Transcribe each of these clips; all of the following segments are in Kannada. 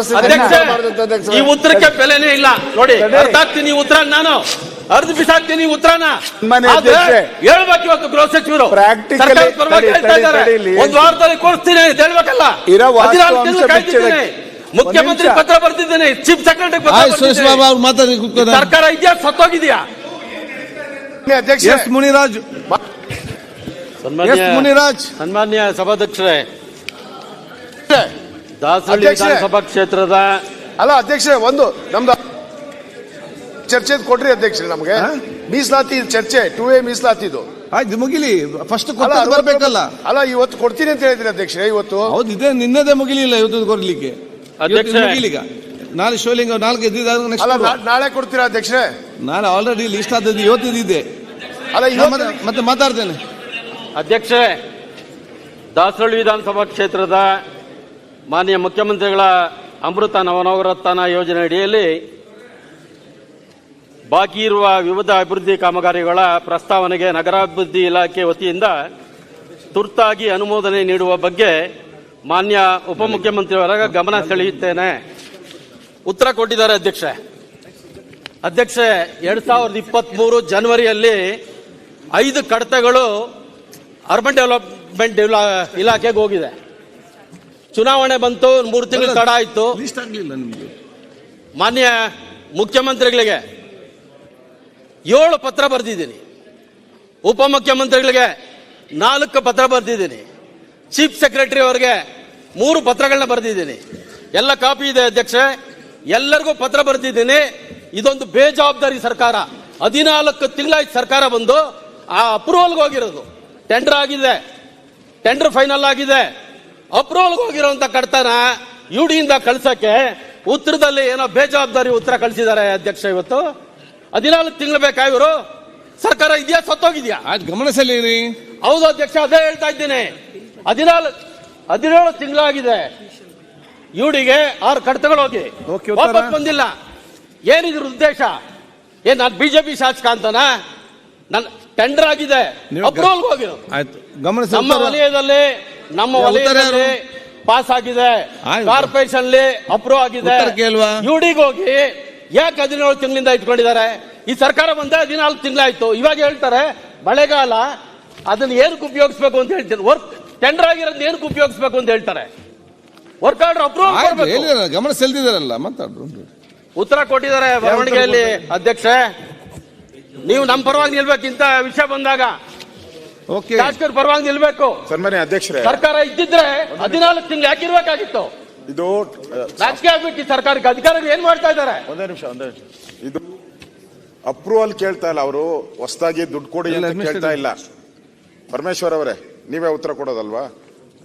ಅಧ್ಯಕ್ಷ ಈ ಉತ್ತರಕ್ಕೆ ಬೆಲೆನೇ ಇಲ್ಲ. ನೋಡಿ ಅರ್ಧ ಅರ್ಥ ಆಗ್ತೀನಿ ಉತ್ತರ ನಾನು. ಅರ್ಧ ಬಿಸಾಕ್ತೀನಿ ಉತ್ತರನ. ಹೇಳ್ಬೇಕು ಇವತ್ತು ಗೃಹ ಸಚಿವರು. ಒಂದ್ ವಾರದಲ್ಲಿ ಕೊಡಿಸ್ತೀನಿ ಅಂತ ಹೇಳ್ಬೇಕಲ್ಲ. ಮುಖ್ಯಮಂತ್ರಿ ಪತ್ರ ಬರ್ತಿದ್ದೇನೆ ಚೀಫ್ ಸೆಕ್ರೆಟರಿ ಪತ್ರ. ಸರ್ಕಾರ ಇದೆಯಾ ಸತ್ತೋಗಿದ್ಯಾ? ಅಧ್ಯಕ್ಷ. ಎಸ್ ಮುನಿರಾಜ್. ಎಸ್ ಮುನಿರಾಜ್. ಸನ್ಮಾನ್ಯ ಸಭಾಧ್ಯಕ್ಷರೇ ದಾಸಹಳ್ಳಿ ಅಧ್ಯಕ್ಷರೇ. ವಿಧಾನಸಭಾ ಕ್ಷೇತ್ರದ ಅಲ್ಲ ಅಧ್ಯಕ್ಷರೇ ಒಂದು ನಮ್ದು ಚರ್ಚೆ ಕೊಟ್ರಿ ಅಧ್ಯಕ್ಷರೇ ನಮ್ಗೆ. ಹಾ? ಮೀಸಲಾತಿ ಚರ್ಚೆ ಟು ಎ ಮೀಸಲಾತಿ ಇದು ಆಯ್ತು ಮುಗಿಲಿ. ಫಸ್ಟ್ ಅಲ್ಲ, ಕೊಟ್ಟು ಅದು ಬರ್ಬೇಕಲ್ಲ. ಅಲ್ಲ ಇವತ್ತು ಕೊಡ್ತೀನಿ ಅಂತ ಹೇಳಿದ್ರಿ ಅಧ್ಯಕ್ಷರೇ ಇವತ್ತು. ಹೌದು ಇದೇ ನಿನ್ನದೇ ಮುಗಿಲಿಲ್ಲ ಇವತ್ತು ಕೊಡ್ಲಿಕ್ಕೆ. ಅಧ್ಯಕ್ಷ. ಇವತ್ತು ಮುಗಿಲಿಗ ನಾಳೆ ಶೋಲಿಂಗ್ ನಾಲ್ಕು ಎದ್ದಿದಾಗ ಅಲ್ಲ ನೆಕ್ಸ್ಟ್ ನಾಳೆ ಕೊಡ್ತೀರಾ ಅಧ್ಯಕ್ಷರೇ? ನಾಳೆ ಆಲ್ರೆಡಿ ಲಿಸ್ಟ್ ಆದದ್ದು ಇವತ್ತಿದೆ ಅಲ್ಲ ಇವತ್ತು ಮತ್ತೆ- ಮತ್ತೆ ಮಾತಾಡ್ತೇನೆ. ಅಧ್ಯಕ್ಷರೇ ದಾಸರಳ್ಳಿ ವಿಧಾನಸಭಾ ಕ್ಷೇತ್ರದ ಮಾನ್ಯ ಮುಖ್ಯಮಂತ್ರಿಗಳ ಅಮೃತ ನವನವರತ್ನ ಯೋಜನೆ ಅಡಿಯಲ್ಲಿ ಬಾಕಿ ಇರುವ ವಿವಿಧ ಅಭಿವೃದ್ಧಿ ಕಾಮಗಾರಿಗಳ ಪ್ರಸ್ತಾವನೆಗೆ ನಗರಾಭಿವೃದ್ಧಿ ಇಲಾಖೆ ವತಿಯಿಂದ ತುರ್ತಾಗಿ ಅನುಮೋದನೆ ನೀಡುವ ಬಗ್ಗೆ ಮಾನ್ಯ ಉಪಮುಖ್ಯಮಂತ್ರಿಯವರ ಗಮನ ಸೆಳೆಯುತ್ತೇನೆ. ಉತ್ತರ ಕೊಟ್ಟಿದ್ದಾರೆ ಅಧ್ಯಕ್ಷ. ಅಧ್ಯಕ್ಷ, ಎರಡ್ ಸಾವಿರದ ಇಪ್ಪತ್ತ್ ಮೂರು ಜನವರಿಯಲ್ಲಿ ಐದು ಕಡತಗಳು ಅರ್ಬನ್ ಡೆವಲಪ್ಮೆಂಟ್ ಇಲಾಖೆಗೆ ಹೋಗಿದೆ. ಚುನಾವಣೆ ಬಂತು ಮೂರು ತಿಂಗಳು ತಡ ಆಯ್ತು. ಮಾನ್ಯ ಮುಖ್ಯಮಂತ್ರಿಗಳಿಗೆ ಏಳು ಪತ್ರ ಬರೆದಿದ್ದೀನಿ. ಉಪಮುಖ್ಯಮಂತ್ರಿಗಳಿಗೆ ನಾಲ್ಕು ಪತ್ರ ಬರೆದಿದ್ದೀನಿ. ಚೀಫ್ ಸೆಕ್ರೆಟರಿ ಅವರಿಗೆ ಮೂರು ಪತ್ರಗಳನ್ನ ಬರೆದಿದ್ದೀನಿ. ಎಲ್ಲ ಕಾಪಿ ಇದೆ ಅಧ್ಯಕ್ಷೆ ಎಲ್ಲರಿಗೂ ಪತ್ರ ಬರೆದಿದ್ದೀನಿ. ಇದೊಂದು ಬೇಜವಾಬ್ದಾರಿ ಸರ್ಕಾರ. ಹದಿನಾಲ್ಕು ತಿಂಗಳಾಯ್ತು ಸರ್ಕಾರ ಬಂದು ಆ ಅಪ್ರೂವಲ್ಗೆ ಹೋಗಿರೋದು. ಟೆಂಡರ್ ಆಗಿದೆ. ಟೆಂಡರ್ ಫೈನಲ್ ಆಗಿದೆ. ಅಪ್ರೂವಲ್ಗೆ ಹೋಗಿರೋಂಥ ಕಡ್ತನ ಇಂದ ಕಳ್ಸಕ್ಕೆ ಉತ್ತರದಲ್ಲಿ ಏನೋ ಬೇಜವಾಬ್ದಾರಿ ಉತ್ತರ ಕಳಿಸಿದ್ದಾರೆ ಅಧ್ಯಕ್ಷ ಇವತ್ತು. ಹದಿನಾಲ್ಕು ತಿಂಗಳು ಬೇಕಾ ಇವರು? ಸರ್ಕಾರ ಇದೆಯಾ ಸತ್ತೋಗಿದ್ಯಾ? ಗಮನ ಹೌದು ಅಧ್ಯಕ್ಷ ಅದೇ ಹೇಳ್ತಾ ಇದ್ದೀನಿ. ಹದಿನಾಲ್ಕು ಹದಿನೇಳು ತಿಂಗಳಾಗಿದೆ. ಯುಡಿಗೆ ಆರು ಕಡತಗಳು ಹೋಗಿ? ವಾಪಸ್ ಬಂದಿಲ್ಲ. ಏನಿದ್ರ ಉದ್ದೇಶ? ಏನ್ ನಾನು ಬಿಜೆಪಿ ಶಾಸಕ ಅಂತನಾ? ನನ್ನ ಟೆಂಡರ್ ಆಗಿದೆ. ಅಪ್ರೂವಲ್ ಹೋಗಿರೋದು. ನಮ್ಮ ವಲಯದಲ್ಲಿ ನಮ್ಮ ವಲಯದಲ್ಲಿ? ಪಾಸ್ ಆಗಿದೆ. ಕಾರ್ಪೊರೇಷನ್ ಅಪ್ರೂವ್ ಆಗಿದೆ? ಯುಡಿಗೆ ಹೋಗಿ ಯಾಕೆ ಹದಿನೇಳು ತಿಂಗಳಿಂದ ಇಟ್ಕೊಂಡಿದ್ದಾರೆ? ಈ ಸರ್ಕಾರ ಬಂದ ಹದಿನಾಲ್ಕು ತಿಂಗಳಾಯ್ತು. ಇವಾಗ ಹೇಳ್ತಾರೆ ಮಳೆಗಾಲ ಅದನ್ನ ಏನಕ್ಕೆ ಉಪಯೋಗಿಸ್ಬೇಕು ಅಂತ ಹೇಳ್ತಾರೆ ವರ್ಕ್ ಟೆಂಡರ್ ಆಗಿರೋದು ಏನಕ್ಕೆ ಉಪಯೋಗಿಸ್ಬೇಕು ಅಂತ ಹೇಳ್ತಾರೆ. ವರ್ಕ್ ಆರ್ಡರ್ ಅಪ್ರೂವ್ ಗಮನ ಸೆಲ್ದಿದಾರಲ್ಲ ಮಾತಾಡ್ರು. ಉತ್ತರ ಕೊಟ್ಟಿದ್ದಾರೆ ಬರವಣಿಗೆಯಲ್ಲಿ ಅಧ್ಯಕ್ಷ ನೀವು ನಮ್ಮ ಪರವಾಗಿ ನಿಲ್ಬೇಕಿಂತ ವಿಷಯ ಬಂದಾಗ ಶಾಸಕರ ಪರವಾಗಿ ನಿಲ್ಬೇಕು. ಸನ್ಮಾನ್ಯ ಅಧ್ಯಕ್ಷರೇ. ಸರ್ಕಾರ ಇದ್ದಿದ್ರೆ ಹದಿನಾಲ್ಕು ತಿಂಗಳು ಯಾಕಿರ್ಬೇಕಾಗಿತ್ತು ಇದು ರಾಜಕೀಯ ಆಗ್ಬಿಟ್ಟು ಈ ಸರ್ಕಾರಕ್ಕೆ ಅಧಿಕಾರಿಗಳು ಏನ್ ಮಾಡ್ತಾ ಇದ್ದಾರೆ? ಒಂದೇ ನಿಮಿಷ ಒಂದೇ ನಿಮಿಷ. ಇದು ಅಪ್ರೂವಲ್ ಕೇಳ್ತಾ ಇಲ್ಲ ಅವರು. ಹೊಸದಾಗಿ ದುಡ್ಡು ಕೊಡಿ ಅಂತ ಕೇಳ್ತಾ ಇಲ್ಲ. ಪರಮೇಶ್ವರ್ ಅವರೇ ನೀವೇ ಉತ್ತರ ಕೊಡೋದಲ್ವಾ?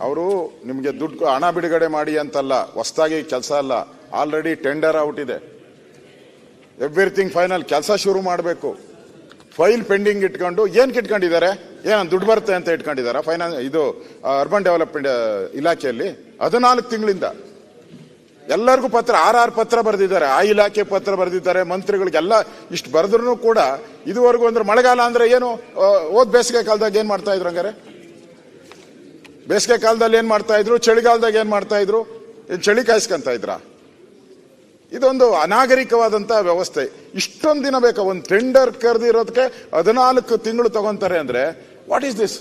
ಅವರು ನಿಮಗೆ ದುಡ್ಡು ಹಣ ಬಿಡುಗಡೆ ಮಾಡಿ ಅಂತಲ್ಲ ಹೊಸದಾಗಿ ಕೆಲಸ ಅಲ್ಲ. ಆಲ್ರೆಡಿ ಟೆಂಡರ್ ಔಟ್ ಇದೆ. ಎವ್ರಿಥಿಂಗ್ ಫೈನಲ್ ಕೆಲಸ ಶುರು ಮಾಡಬೇಕು. ಫೈಲ್ ಪೆಂಡಿಂಗ್ ಇಟ್ಕೊಂಡು ಏನಕ್ಕೆ ಇಟ್ಕೊಂಡಿದ್ದಾರೆ ಏನ್ ದುಡ್ಡು ಬರುತ್ತೆ ಅಂತ ಇಟ್ಕೊಂಡಿದ್ದಾರೆ? ಫೈನಾನ್ಸ್, ಇದು ಅರ್ಬನ್ ಡೆವಲಪ್ಮೆಂಟ್ ಇಲಾಖೆಯಲ್ಲಿ ಹದಿನಾಲ್ಕು ತಿಂಗಳಿಂದ ಎಲ್ಲರಿಗೂ ಪತ್ರ, ಆರ್ ಆರ್ ಪತ್ರ ಬರೆದಿದ್ದಾರೆ. ಆ ಇಲಾಖೆ ಪತ್ರ ಬರೆದಿದ್ದಾರೆ, ಮಂತ್ರಿಗಳಿಗೆಲ್ಲ ಇಷ್ಟು ಬರೆದ್ರು ಕೂಡ ಇದುವರೆಗೂ ಅಂದ್ರೆ ಮಳೆಗಾಲ ಅಂದ್ರೆ ಏನು ಓದ್ ಬೇಸಿಗೆ ಕಾಲದಾಗ ಏನ್ ಮಾಡ್ತಾ ಇದ್ರು ಹಂಗಾರೆ? ಬೇಸಿಗೆ ಕಾಲದಲ್ಲಿ ಏನ್ ಮಾಡ್ತಾ ಇದ್ರು? ಚಳಿಗಾಲದಾಗ ಏನ್ ಮಾಡ್ತಾ ಇದ್ರು? ಚಳಿ ಕಾಯಿಸ್ಕೊಂತ ಇದ್ರ? ಇದೊಂದು ಅನಾಗರಿಕವಾದಂತ ವ್ಯವಸ್ಥೆ. ಇಷ್ಟೊಂದು ದಿನ ಬೇಕಾ, ಒಂದು ಟೆಂಡರ್ ಕರೆದಿರೋದಕ್ಕೆ ಹದಿನಾಲ್ಕು ತಿಂಗಳು ತಗೊಂತಾರೆ ಅಂದ್ರೆ what is this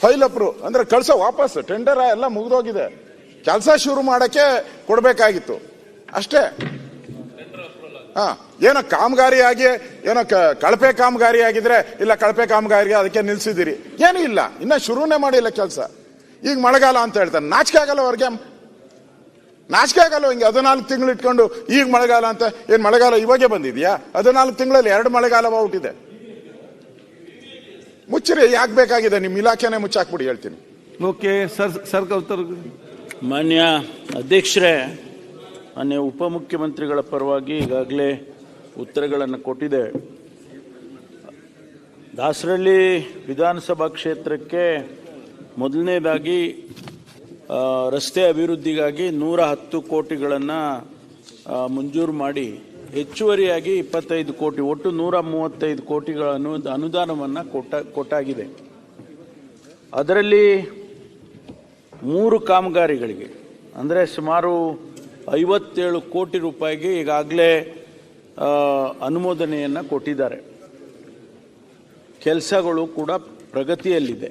file approve ಅಂದ್ರೆ ಕಳ್ಸೋ ವಾಪಸ್ ಟೆಂಡರ್ ಎಲ್ಲ ಮುಗಿದೋಗಿದೆ. ಕೆಲಸ ಶುರು ಮಾಡಕ್ಕೆ ಕೊಡ್ಬೇಕಾಗಿತ್ತು. ಅಷ್ಟೇ. ಹಾ. ಏನೋ ಕಾಮಗಾರಿ ಆಗಿ ಏನೋ ಕಳಪೆ ಕಾಮಗಾರಿ ಆಗಿದ್ರೆ ಇಲ್ಲ ಕಳಪೆ ಕಾಮಗಾರಿ ಅದಕ್ಕೆ ನಿಲ್ಸಿದಿರಿ ಏನೂ ಇಲ್ಲ. ಇನ್ನ ಶುರುನೇ ಮಾಡಿಲ್ಲ ಕೆಲಸ. ಈಗ ಮಳೆಗಾಲ ಅಂತ ಹೇಳ್ತಾರೆ. ನಾಚಿಕೆ ಆಗಲ್ಲ ಅವ್ರಿಗೆ ನಾಚಿಕೆ ಆಗಲ್ಲ ಹಿಂಗೆ ಹದಿನಾಲ್ಕು ತಿಂಗಳು ಇಟ್ಕೊಂಡು ಈಗ ಮಳೆಗಾಲ ಅಂತ ಏನು ಮಳೆಗಾಲ ಇವಾಗೆ ಬಂದಿದ್ಯಾ? ಹದಿನಾಲ್ಕು ತಿಂಗಳಲ್ಲಿ ಎರಡು ಮಳೆಗಾಲ ಹುಟ್ಟಿದೆ ಮುಚ್ಚಿರಿ ಯಾಕೆ ಬೇಕಾಗಿದೆ? ನಿಮ್ಮ ಇಲಾಖೆನೇ ಮುಚ್ಚಾಕ್ಬಿಡಿ ಹೇಳ್ತೀನಿ. ಓಕೆ ಸರ್ ಸರ್ ಉತ್ತರ ಮಾನ್ಯ ಅಧ್ಯಕ್ಷರೇ ಮಾನ್ಯ ಉಪಮುಖ್ಯಮಂತ್ರಿಗಳ ಪರವಾಗಿ ಈಗಾಗಲೇ ಉತ್ತರಗಳನ್ನು ಕೊಟ್ಟಿದೆ. ದಾಸರಳ್ಳಿ ವಿಧಾನಸಭಾ ಕ್ಷೇತ್ರಕ್ಕೆ ಮೊದಲನೇದಾಗಿ ರಸ್ತೆ ಅಭಿವೃದ್ಧಿಗಾಗಿ ನೂರ ಹತ್ತು ಕೋಟಿಗಳನ್ನು ಮಂಜೂರು ಮಾಡಿ, ಹೆಚ್ಚುವರಿಯಾಗಿ ಇಪ್ಪತ್ತೈದು ಕೋಟಿ, ಒಟ್ಟು ನೂರ ಮೂವತ್ತೈದು ಕೋಟಿಗಳ ಅನು, ಅನುದಾನವನ್ನು ಕೊಟ್ಟ, ಕೊಟ್ಟಾಗಿದೆ. ಅದರಲ್ಲಿ ಮೂರು ಕಾಮಗಾರಿಗಳಿಗೆ, ಅಂದರೆ ಸುಮಾರು ಐವತ್ತೇಳು ಕೋಟಿ ರೂಪಾಯಿಗೆ ಈಗಾಗಲೇ ಅನುಮೋದನೆಯನ್ನು ಕೊಟ್ಟಿದ್ದಾರೆ. ಕೆಲಸಗಳು ಕೂಡ ಪ್ರಗತಿಯಲ್ಲಿದೆ.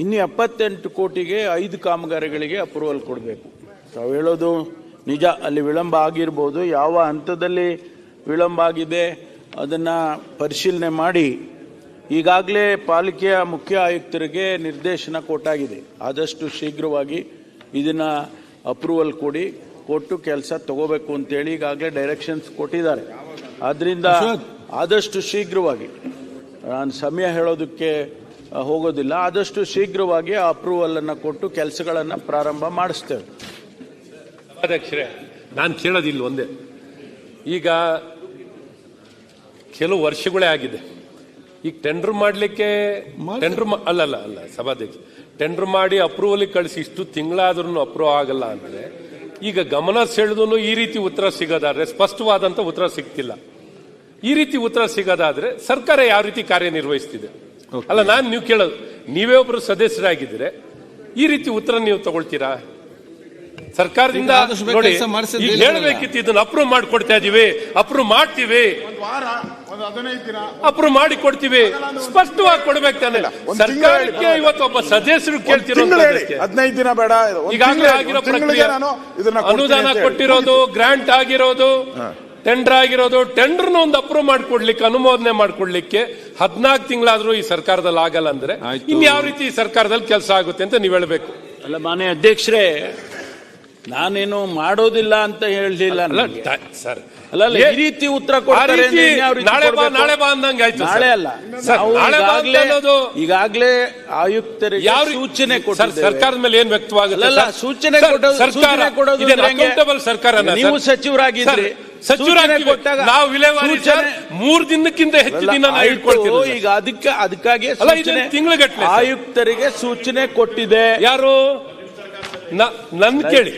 ಇನ್ನು ಎಪ್ಪತ್ತೆಂಟು ಕೋಟಿಗೆ ಐದು ಕಾಮಗಾರಿಗಳಿಗೆ ಅಪ್ರೂವಲ್ ಕೊಡಬೇಕು. ತಾವು ಹೇಳೋದು ನಿಜ ಅಲ್ಲಿ ವಿಳಂಬ ಆಗಿರ್ಬೋದು ಯಾವ ಹಂತದಲ್ಲಿ ವಿಳಂಬ ಆಗಿದೆ ಅದನ್ನು ಪರಿಶೀಲನೆ ಮಾಡಿ. ಈಗಾಗಲೇ ಪಾಲಿಕೆಯ ಮುಖ್ಯ ಆಯುಕ್ತರಿಗೆ ನಿರ್ದೇಶನ ಕೊಟ್ಟಾಗಿದೆ. ಆದಷ್ಟು ಶೀಘ್ರವಾಗಿ ಇದನ್ನು ಅಪ್ರೂವಲ್ ಕೊಡಿ ಕೊಟ್ಟು ಕೆಲಸ ತಗೋಬೇಕು ಅಂತೇಳಿ ಈಗಾಗಲೇ ಡೈರೆಕ್ಷನ್ಸ್ ಕೊಟ್ಟಿದ್ದಾರೆ. ಆದ್ದರಿಂದ ಆದಷ್ಟು ಶೀಘ್ರವಾಗಿ ನಾನು ಸಮಯ ಹೇಳೋದಕ್ಕೆ ಹೋಗೋದಿಲ್ಲ. ಆದಷ್ಟು ಶೀಘ್ರವಾಗಿ ಆ ಅಪ್ರೂವಲ್ ಅನ್ನು ಕೊಟ್ಟು ಕೆಲಸಗಳನ್ನು ಪ್ರಾರಂಭ ಮಾಡಿಸ್ತೇವೆ. ಅಧ್ಯಕ್ಷರೇ ನಾನು ಕೇಳೋದಿಲ್ಲ ಒಂದೇ. ಈಗ ಕೆಲವು ವರ್ಷಗಳೇ ಆಗಿದೆ. ಈಗ ಟೆಂಡರ್ ಮಾಡಲಿಕ್ಕೆ ಟೆಂಡರ್ ಅಲ್ಲಲ್ಲ ಅಲ್ಲ ಸಭಾಧ್ಯಕ್ಷ. ಟೆಂಡರ್ ಮಾಡಿ ಅಪ್ರೂವಲ್ ಕಳಿಸಿ ಇಷ್ಟು ತಿಂಗಳಾದ್ರೂ ಅಪ್ರೂವ್ ಆಗಲ್ಲ ಅಂದರೆ ಈಗ ಗಮನ ಸೆಳೆದು ಈ ರೀತಿ ಉತ್ತರ ಸಿಗೋದಾದ್ರೆ ಸ್ಪಷ್ಟವಾದಂಥ ಉತ್ತರ ಸಿಗ್ತಿಲ್ಲ. ಈ ರೀತಿ ಉತ್ತರ ಸಿಗೋದಾದ್ರೆ ಸರ್ಕಾರ ಯಾವ ರೀತಿ ಕಾರ್ಯನಿರ್ವಹಿಸ್ತಿದೆ? ಅಲ್ಲ ನಾನು ನೀವು ಕೇಳೋದು. ನೀವೇ ಒಬ್ರು ಸದಸ್ಯರಾಗಿದ್ರೆ ಈ ರೀತಿ ಉತ್ತರ ನೀವು ತಗೊಳ್ತೀರಾ? ಸರ್ಕಾರದಿಂದ ಹೇಳಬೇಕಿತ್ತು ನೋಡಿ ಈಗ. ಇದನ್ನ ಅಪ್ರೂವ್ ಮಾಡಿಕೊಡ್ತಾ ಇದೀವಿ ಅಪ್ರೂವ್ ಮಾಡ್ತೀವಿ. ಒಂದು ವಾರ ಒಂದು ಹದಿನೈದು ದಿನ. ಅಪ್ರೂವ್ ಮಾಡಿ ಕೊಡ್ತೀವಿ. ಸ್ಪಷ್ಟವಾಗಿ ಕೊಡ್ಬೇಕು ತಾನೆ. ಸರ್ಕಾರಕ್ಕೆ ಇವತ್ತು ಒಬ್ಬ ಸದಸ್ಯರು ಕೇಳ್ತಿರೋ ಹದಿನೈದು ದಿನ ಬೇಡ. ಈಗಾಗಲೇ ಆಗಿರೋ ಪ್ರಕ್ರಿಯೆ. ಇದನ್ನ ಕೊಡ್ತೀನಿ ಅನುದಾನ ಕೊಟ್ಟಿರೋದು ಗ್ರಾಂಟ್ ಆಗಿರೋದು. ಟೆಂಡರ್ ಆಗಿರೋದು ಟೆಂಡರ್ನ ಒಂದು ಅಪ್ರೂವ್ ಮಾಡ್ಕೊಡ್ಲಿಕ್ಕೆ ಅನುಮೋದನೆ ಮಾಡ್ಕೊಡ್ಲಿಕ್ಕೆ ಹದಿನಾಲ್ಕು ತಿಂಗಳಾದ್ರೂ ಈ ಸರ್ಕಾರದಲ್ಲಿ ಆಗಲ್ಲ ಅಂದ್ರೆ. ಇನ್ ಯಾವ ರೀತಿ ಈ ಸರ್ಕಾರದಲ್ಲಿ ಕೆಲಸ ಆಗುತ್ತೆ ಅಂತ ನೀವು ಹೇಳ್ಬೇಕು ಅಲ್ಲ ಮಾನ್ಯ ಅಧ್ಯಕ್ಷರೇ ನಾನೇನು ಮಾಡೋದಿಲ್ಲ ಅಂತ ಹೇಳಲಿಲ್ಲ ಸರ್ ಅಲ್ಲ ಅಲ್ಲ, ಈ ರೀತಿ ಉತ್ತರ ಕೊಡ್ತಾರೆ ನಾಳೆ ಬಾ ನಾಳೆ ಬಾ ಅಂದಂಗೆ ಆಯ್ತು ನಾಳೆ ಅಲ್ಲ ನಾಳೆ ಅಂತ ಈಗಾಗ್ಲೇ- ಈಗಾಗ್ಲೇ ಆಯುಕ್ತರಿಗೆ ಯಾವ ಸೂಚನೆ ಸರ್, ಕೊಟ್ಟಿದ್ದೇವೆ ಸರ್ಕಾರದ ಮೇಲೆ ಏನ್ ವ್ಯಕ್ತವಾಗಲ್ಲ ಅಲ್ಲ, ಸೂಚನೆ ಕೊಡೋದು- ಸರ್ಕಾರ ಕೊಡೋದು ಹೆಂಗೆ? accountable ನೀವು? ಸಚಿವರಾಗಿದ್ರಿ. ಕೊಟ್ಟಾಗ ನಾವು ವಿಲೇವಾರಿ ಮೂರ್ ದಿನಕ್ಕಿಂತ ಹೆಚ್ಚು ದಿನ ಈಗ ಅದಕ್ಕೆ ಅದಕ್ಕಾಗಿ ತಿಂಗಳಗಟ್ಟಲೆ ಆಯುಕ್ತರಿಗೆ ಸೂಚನೆ ಕೊಟ್ಟಿದೆ. ಯಾರು? ನ- ನನ್ ಕೇಳಿ.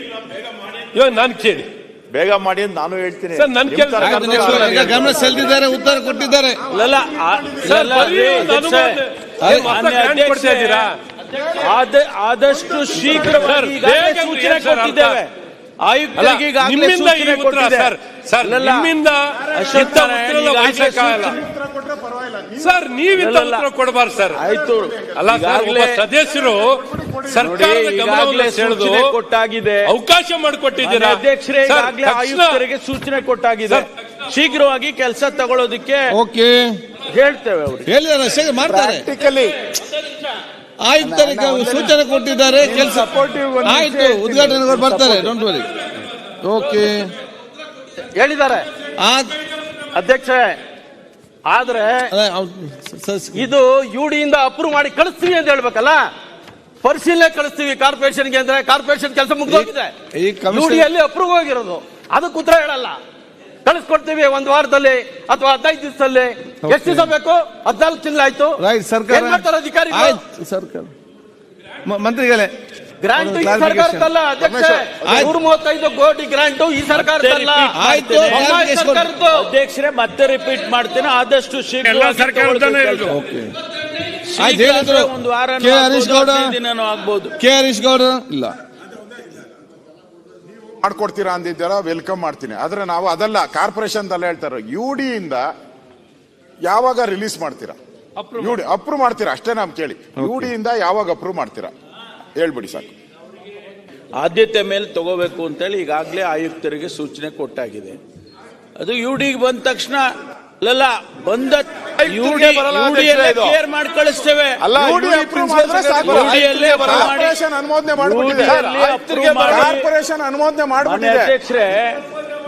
ಇವಾಗ ನಾನು ಕೇಳಿ. ಬೇಗ ಮಾಡಿ ಅಂತ ನಾನು ಹೇಳ್ತೀನಿ. ಗಮನ ಸೆಲ್ದಿದ್ದಾರೆ ಉತ್ತರ ಕೊಟ್ಟಿದ್ದಾರೆ. ಆದಷ್ಟು ಶೀಘ್ರವಾಗಿ ಸೂಚನೆ ಕೊಟ್ಟಿದ್ದೇವೆ. ಆಯುಕ್ತರಿಗೆ ಈಗಾಗಲೇ ಸೂಚನೆ ಕೊಟ್ಟಿದೆ ಸರ್. ಸರ್ ನಿಮ್ಮಿಂದ ಸರ್ ನೀವಿಂತ. ಉತ್ತರ ಕೊಡಬಾರ್ದು ಸರ್. ಆಯ್ತು. ಅಲ್ಲ ಸರ್ ಸದಸ್ಯರು ಸರ್ ಸರ್ಕಾರದ ಸೆಳೆದು ಕೊಟ್ಟಾಗಿದೆ. ಅವಕಾಶ ಮಾಡಿಕೊಟ್ಟಿದ್ದೀರಾ? ಅಧ್ಯಕ್ಷರೇ ಆಯುಕ್ತರಿಗೆ ಸೂಚನೆ ಕೊಟ್ಟಾಗಿದೆ. ಶೀಘ್ರವಾಗಿ ಕೆಲಸ ತಗೊಳ್ಳೋದಕ್ಕೆ ಓಕೆ. ಹೇಳ್ತೇವೆ ಅವರು. ಹೇಳಿದಾರೆ ಮಾಡ್ತಾರೆ. ಪ್ರಾಕ್ಟಿಕಲಿ ಆಯುಕ್ತರಿಗೆ ಸೂಚನೆ ಕೊಟ್ಟಿದ್ದಾರೆ ಕೆಲಸ. ಆಯ್ತು ಉದ್ಘಾಟನೆ ಬರ್ತಾರೆ ಡೋಂಟ್ ವರಿ ಓಕೆ. ಹೇಳಿದ್ದಾರೆ. ಅಧ್ಯಕ್ಷ ಆದ್ರೆ ಇದು ಯು ಡಿಯಿಂದ ಯುಡಿಯಿಂದ ಅಪ್ರೂವ್ ಮಾಡಿ ಕಳಿಸ್ತೀವಿ ಅಂತ ಹೇಳ್ಬೇಕಲ್ಲ? ಪರಿಶೀಲನೆ ಕಳಿಸ್ತೀವಿ ಕಾರ್ಪೊರೇಷನ್ಗೆ ಅಂದ್ರೆ ಕಾರ್ಪೊರೇಷನ್ ಕೆಲಸ ಮುಗಿದೋಗಿದೆ. ಯುಡಿಯಲ್ಲಿ ಅಪ್ರೂವ್ ಆಗಿರೋದು ಅದಕ್ಕೆ ಉತ್ತರ ಹೇಳಲ್ಲ. ಕಳಿಸ್ಕೊಡ್ತೀವಿ ಒಂದ್ ವಾರದಲ್ಲಿ ಅಥವಾ ಹದಿನೈದು ದಿವಸದಲ್ಲಿ. ಎಷ್ಟು ದಿವಸ ಬೇಕು? ಹದಿನಾಲ್ಕು ತಿಂಗಳಾಯ್ತು. ಸರ್ಕಾರ ಅಧಿಕಾರಿ ಸರ್ಕಾರ. ಮಂತ್ರಿಗಳೇ ಗ್ರಾಂಟ್ ಈ. ಸರ್ಕಾರದಲ್ಲ ಅಧ್ಯಕ್ಷ. ನೂರ ಮೂವತ್ತೈದು ಕೋಟಿ ಗ್ರಾಂಟ್ ಈ ಸರ್ಕಾರದಲ್ಲ ಆಯ್ತು, ಅಧ್ಯಕ್ಷರೇ ಮತ್ತೆ ರಿಪೀಟ್ ಮಾಡ್ತೇನೆ. ಆದಷ್ಟು ಶೀಘ್ರ ಒಂದು ವಾರ ಕೆ. ಹರೀಶ್ ಗೌಡ. ದಿನನೂ ಆಗ್ಬೋದು. ಕೆ ಹರೀಶ್ ಗೌಡ ಇಲ್ಲ. ಮಾಡ್ಕೊಡ್ತೀರಾ ಅಂದಿದ್ದಾರ ವೆಲ್ಕಮ್ ಮಾಡ್ತೀನಿ. ಆದ್ರೆ ನಾವು ಅದಲ್ಲ ಕಾರ್ಪೊರೇಷನ್ ಅಲ್ಲ ಹೇಳ್ತಾರೆ ಯು ಇಂದ ಯಾವಾಗ ರಿಲೀಸ್ ಮಾಡ್ತೀರಾ? ಯು ಡಿ ಅಪ್ರೂವ್ ಮಾಡ್ತೀರಾ? ಅಷ್ಟೇ ನಾವು ಕೇಳಿ. ಯು ಇಂದ ಯಾವಾಗ ಅಪ್ರೂವ್ ಮಾಡ್ತೀರಾ? ಹೇಳ್ಬಿಡಿ ಸಾಕು. ಆದ್ಯತೆ ಮೇಲೆ ತಗೋಬೇಕು ಅಂತೇಳಿ ಈಗಾಗಲೇ ಆಯುಕ್ತರಿಗೆ ಸೂಚನೆ ಕೊಟ್ಟಾಗಿದೆ. ಅದು ಯು ಡಿಗೆ ಬಂದ ತಕ್ಷಣ ಅಲ್ಲಲ್ಲ ಬಂದ. ಕ್ಲಿಯರ್ ಮಾಡಿ ಕಳಿಸ್ತೇವೆ. ಕಾರ್ಪೊರೇಷನ್ ಅನುಮೋದನೆ ಮಾಡ್ಬಿಟ್ಟಿದೆ. ಅಧ್ಯಕ್ಷರೇ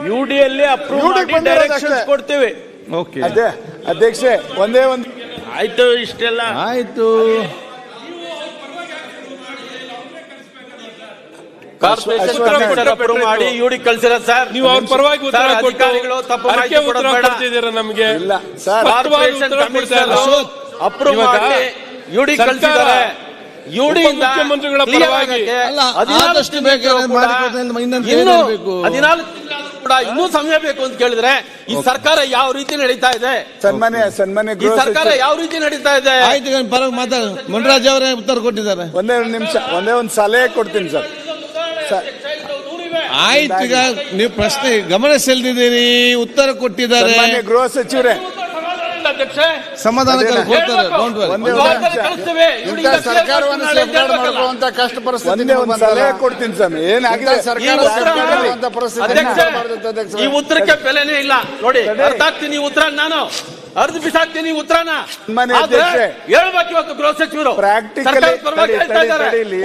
ಯು ಡಿ ಅಲ್ಲಿ ಅಪ್ರೂವ್. ಕೊಡ್ತೇವೆ. ಓಕೆ ಅದೇ ಅಧ್ಯಕ್ಷೆ ಒಂದೇ ಒಂದು ಆಯ್ತು ಇಷ್ಟೆಲ್ಲ. ಆಯ್ತು ಕಾರ್ಪೊರೇಷನ್ ಉತ್ತರ ಕೊಟ್ಟರೆ ಅಪ್ರೂವ್ better ಮಾಡಿ. ಯುಡಿ ಕಳ್ಸಿರ ಸರ್. ನೀವು ಅವ್ರ ಪರವಾಗಿ ಉತ್ತರ ಅಧಿಕಾರಿಗಳು ತಪ್ಪು ಅದಕ್ಕೆ ಮಾಹಿತಿ ಉತ್ತರ ಕೊಡೋದು ಬೇಡ. ನಮಗೆ? ಇಲ್ಲ. ಸರ್ ಸ್ಪಷ್ಟವಾಗಿ ಕಾರ್ಪೊರೇಷನ್ ಉತ್ತರ ಕಮಿಷನರ್ ಅಪ್ರೂವ್ ಮಾಡಿ ಯುಡಿ ಸರ್ಕಾರ ಕಳ್ಸಿದ್ದಾರೆ. ಯುಡಿ ಉಪಮುಖ್ಯಮಂತ್ರಿಗಳ ಪರವಾಗಿ ಅಲ್ಲ, ಆದಷ್ಟು ಬೇಗ ಮಾಡಿಕೊಡ್ತಾರೆ ಅಂತ ಇನ್ನೊಂದು ಹೇಳ್ಬೇಕು. ಹದಿನಾಲ್ಕು ಕೂಡ ಇನ್ನೂ ಸಮಯ ಬೇಕು ಅಂತ ಕೇಳಿದ್ರೆ ಈ ಸರ್ಕಾರ ಯಾವ ರೀತಿ ನಡೀತಾ ಇದೆ? ಸನ್ಮಾನ್ಯ ಸನ್ಮಾನ್ಯ ಈ ಸರ್ಕಾರ ಯಾವ ರೀತಿ ನಡೀತಾ ಇದೆ? ಆಯ್ತು ಪರವಾಗಿ ಮಾತಾಡ. ಮುನ್ರಾಜ್ ಅವರೇ ಉತ್ತರ ಕೊಟ್ಟಿದ್ದಾರೆ. ಒಂದೇ ಒಂದು ನಿಮಿಷ ಒಂದೇ ಒಂದು ಸಲಹೆ ಕೊಡ್ತೀನಿ ಸರ್. ಆಯ್ತು ಈಗ ನೀವು ಪ್ರಶ್ನೆ ಗಮನ ಸೆಳೆದಿದ್ದೀರಿ ಉತ್ತರ ಕೊಟ್ಟಿದ್ದಾರೆ. ಗೃಹ ಸಚಿವರೇ. ಅಧ್ಯಕ್ಷ ಸಮಾಧಾನ ಸರ್ಕಾರವನ್ನು ಕಷ್ಟ ಪರಿಸ್ಥಿತಿ ಸಲಹೆ ಕೊಡ್ತೀನಿ ಸ್ವಾಮಿ. ಏನಾಗಿದೆ? ಸರ್ಕಾರ. ಈ ಉತ್ತರಕ್ಕೆ ಬೆಲೆನೇ ಇಲ್ಲ. ನೋಡಿ ಅರ್ಥ ಆಗ್ತೀನಿ ಈ ಉತ್ತರ ನಾನು ಅರ್ಧ ಬಿಸಾಕ್ತೀನಿ ಉತ್ತರನ. ಹೇಳ್ಬೇಕು ಇವತ್ತು ಗೃಹ ಸಚಿವರು.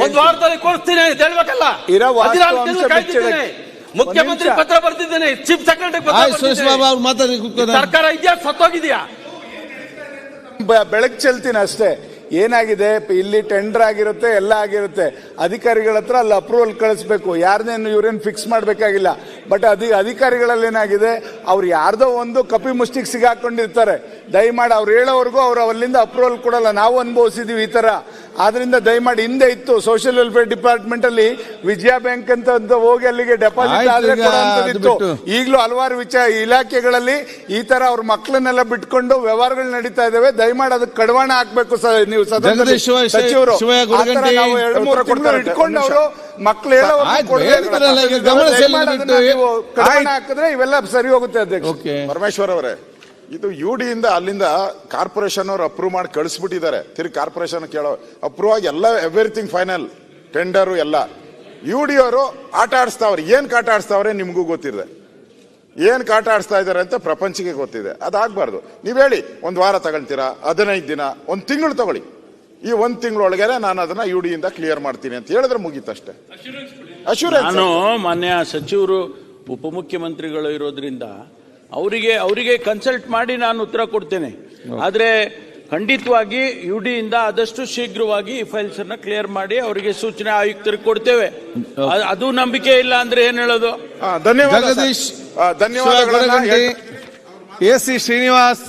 ಒಂದ್ ವಾರದಲ್ಲಿ ಕೊಡಿಸ್ತೀನಿ ಅಂತ ಹೇಳ್ಬೇಕಲ್ಲ ಇರೋ ವಾಸ್ತವಾಂಶ ಕಾಯ್ತಿದ್ದೀನಿ. ಮುಖ್ಯಮಂತ್ರಿ. ಪತ್ರ ಬರ್ತಿದ್ದೇನೆ ಚೀಫ್ ಸೆಕ್ರೆಟರಿ ಪತ್ರ. ಸರ್ಕಾರ ಇದೆಯಾ ಸತ್ತೋಗಿದ್ಯಾ ಬೆಳಕು ಚೆಲ್ತೀನಿ ಅಷ್ಟೇ ಏನಾಗಿದೆ? ಇಲ್ಲಿ ಟೆಂಡರ್ ಆಗಿರುತ್ತೆ, ಎಲ್ಲ ಆಗಿರುತ್ತೆ. ಅಧಿಕಾರಿಗಳ ಹತ್ರ ಅಲ್ಲಿ ಅಪ್ರೂವಲ್ ಕಳಿಸ್ಬೇಕು. ಯಾರನ್ನೇನು ಇವ್ರೇನು ಫಿಕ್ಸ್ ಮಾಡಬೇಕಾಗಿಲ್ಲ. ಬಟ್ ಅದಿ ಅಧಿಕಾರಿಗಳಲ್ಲಿ ಏನಾಗಿದೆ? ಅವ್ರು ಯಾರ್ದೋ ಒಂದು ಕಪಿ ಮುಷ್ಟಿಗೆ ಸಿಗಾಕೊಂಡಿರ್ತಾರೆ. ದಯಮಾಡಿ ಅವ್ರು ಹೇಳೋವರೆಗೂ ಅವ್ರು ಅಲ್ಲಿಂದ ಅಪ್ರೂವಲ್ ಕೊಡಲ್ಲ. ನಾವು ಅನುಭವಿಸಿದೀವಿ ಈ ತರ. ಆದ್ರಿಂದ ದಯಮಾಡಿ ಹಿಂದೆ ಇತ್ತು ಸೋಷಿಯಲ್ ವೆಲ್ಫೇರ್ ಡಿಪಾರ್ಟ್ಮೆಂಟ್ ಅಲ್ಲಿ ವಿಜಯ ಬ್ಯಾಂಕ್ ಅಂತ ಅಂತ ಹೋಗಿ ಅಲ್ಲಿಗೆ ಡೆಪಾಸಿಟ್ ಆದ್ರೆ. ಅದು ಈಗಲೂ ಹಲವಾರು ವಿಚಾರ ಇಲಾಖೆಗಳಲ್ಲಿ ಈ ತರ ಅವ್ರ ಮಕ್ಕಳನ್ನೆಲ್ಲ ಬಿಟ್ಕೊಂಡು ವ್ಯವಹಾರಗಳು ನಡೀತಾ ಇದಾವೆ ದಯಮಾಡಿ ಅದಕ್ಕೆ ಕಡವಾಣ ಹಾಕ್ಬೇಕು ಸರ್ ನೀವು ಸಚಿವರು. ಇಟ್ಕೊಂಡು ಅವರು ಮಕ್ಕಳು ಕಡಿವಾಣ ಹಾಕಿದ್ರೆ ಇವೆಲ್ಲ ಸರಿ ಹೋಗುತ್ತೆ ಅಧ್ಯಕ್ಷ. ಪರಮೇಶ್ವರ್ ಅವರೇ ಇದು ಯು ಡಿಯಿಂದ ಅಲ್ಲಿಂದ ಕಾರ್ಪೊರೇಷನ್ ಅವ್ರು ಅಪ್ರೂವ್ ಮಾಡಿ ಕಳಿಸ್ಬಿಟ್ಟಿದ್ದಾರೆ. ತಿರ್ಗಿ ಕಾರ್ಪೊರೇಷನ್ ಕೇಳೋ ಅಪ್ರೂವ್ ಆಗಿ ಎಲ್ಲ ಎವ್ರಿಥಿಂಗ್ ಫೈನಲ್ ಟೆಂಡರು ಎಲ್ಲ. ಯು ಡಿ ಅವರು ಆಟ ಆಡಿಸ್ತಾವ್ರೆ. ಏನ್ ಕಾಟ ಆಡಿಸ್ತಾವ್ರೆ ನಿಮಗೂ ಗೊತ್ತಿದೆ. ಏನ್ ಕಾಟ ಆಡಿಸ್ತಾ ಇದ್ದಾರೆ ಅಂತ ಪ್ರಪಂಚಕ್ಕೆ ಗೊತ್ತಿದೆ. ಅದಾಗಬಾರ್ದು ನೀವು ಹೇಳಿ ಒಂದ್ ವಾರ ತಗೊಳ್ತೀರಾ? ಹದಿನೈದು ದಿನ? ಒಂದ್ ತಿಂಗಳು ತಗೊಳ್ಳಿ. ಈ ಒಂದ್ ತಿಂಗಳೊಳಗೆ ನಾನು ಅದನ್ನ ಯು ಡಿಯಿಂದ ಕ್ಲಿಯರ್ ಮಾಡ್ತೀನಿ ಅಂತ ಹೇಳಿದ್ರೆ ಮುಗೀತಷ್ಟೇ. ಅಶ್ಯೂರೆನ್ಸ್ ನಾನು ಮಾನ್ಯ ಸಚಿವರು ಉಪಮುಖ್ಯಮಂತ್ರಿಗಳು ಇರೋದ್ರಿಂದ ಅವರಿಗೆ ಅವರಿಗೆ ಕನ್ಸಲ್ಟ್ ಮಾಡಿ ನಾನು ಉತ್ತರ ಕೊಡ್ತೇನೆ. ಆದರೆ ಖಂಡಿತವಾಗಿ ಯು ಡಿಯಿಂದ ಆದಷ್ಟು ಶೀಘ್ರವಾಗಿ ಈ ಫೈಲ್ಸ್ ಅನ್ನ ಕ್ಲಿಯರ್ ಮಾಡಿ ಅವರಿಗೆ ಸೂಚನೆ ಆಯುಕ್ತರಿಗೆ ಕೊಡ್ತೇವೆ. ಅದು ನಂಬಿಕೆ ಇಲ್ಲ ಅಂದ್ರೆ ಏನ್ ಹೇಳೋದು? ಧನ್ಯವಾದ ಗುಡಗಂಟಿ ಎ ಸಿ ಶ್ರೀನಿವಾಸ್.